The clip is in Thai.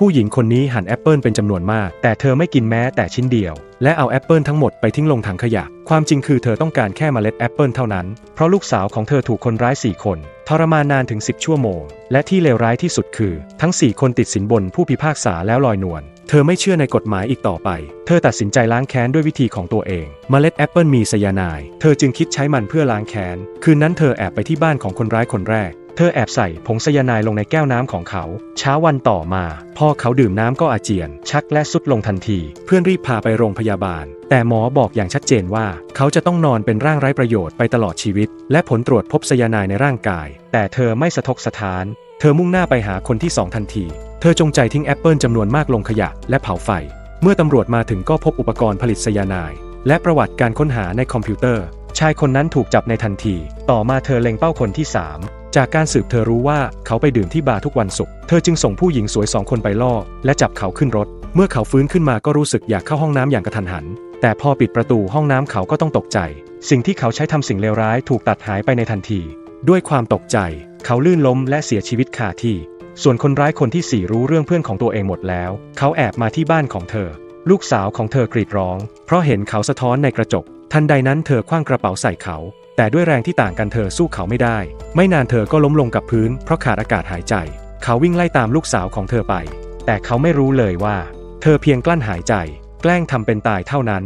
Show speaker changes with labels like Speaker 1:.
Speaker 1: ผู้หญิงคนนี้หั่นแอปเปิลเป็นจำนวนมาก แต่เธอไม่กินแม้แต่ชิ้นเดียว และเอาแอปเปิลทั้งหมดไปทิ้งลงถังขยะ ความจริงคือเธอต้องการแค่เมล็ดแอปเปิลเท่านั้น เพราะลูกสาวของเธอถูกคนร้าย 4 คน ทรมานนานถึง 10 ชั่วโมง และที่เลวร้ายที่สุดคือ ทั้ง 4 คนติดสินบนผู้พิพากษาแล้วลอยนวลเธอไม่เชื่อในกฎหมายอีกต่อไป เธอตัดสินใจล้างแค้นด้วยวิธีของตัวเอง เมล็ดแอปเปิลมีไซยาไนด์ เธอจึงคิดใช้มันเพื่อล้างแค้น คืนนั้นเธอแอบไปที่บ้านของคนร้ายคนแรก เธอแอบใส่ผงไซยาไนด์ลงในแก้วน้ำของเขา เช้าวันต่อมา พ่อเขาดื่มน้ำก็อาเจียน ชักและสุดลงทันที เพื่อนรีบพาไปโรงพยาบาล แต่หมอบอกอย่างชัดเจนว่า เขาจะต้องนอนเป็นร่างไร้ประโยชน์ไปตลอดชีวิต และผลตรวจพบไซยาไนด์ในร่างกาย แต่เธอไม่สะทกสะท้าน เธอมุ่งหน้าไปหาคนที่สองทันที เธอจงใจทิ้งแอปเปิลจำนวนมากลงขยะและเผาไฟ เมื่อตำรวจมาถึงก็พบอุปกรณ์ผลิตไซยาไนด์และประวัติการค้นหาในคอมพิวเตอร์ ชายคนนั้นถูกจับในทันที ต่อมาเธอเล็งเป้าคนที่ 3 จากการสืบเธอรู้ว่าเขาไปดื่มที่บาร์ทุกวันศุกร์ เธอจึงส่งผู้หญิงสวยสองคนไปล่อ และจับเขาขึ้นรถ เมื่อเขาฟื้นขึ้นมาก็รู้สึกอยากเข้าห้องน้ำอย่างกระทันหัน แต่พอปิดประตูห้องน้ำเขาก็ต้องตกใจ สิ่งที่เขาใช้ทำสิ่งเลวร้ายถูกตัดหายไปในทันที ด้วยความตกใจ เขาลื่นล้มและเสียชีวิตคาที่ ส่วนคนร้ายคนที่สี่รู้เรื่องเพื่อนของตัวเองหมดแล้ว เขาแอบมาที่บ้านของเธอ ลูกสาวของเธอกรีดร้อง เพราะเห็นเขาสะท้อนในกระจก ทันใดนั้นเธอคว้างกระเป๋าใส่เขา แต่ด้วยแรงที่ต่างกันเธอสู้เขาไม่ได้ ไม่นานเธอก็ล้มลงกับพื้นเพราะขาดอากาศหายใจ เขาวิ่งไล่ตามลูกสาวของเธอไป แต่เขาไม่รู้เลยว่า เธอเพียงกลั้นหายใจ แกล้งทำเป็นตายเท่านั้น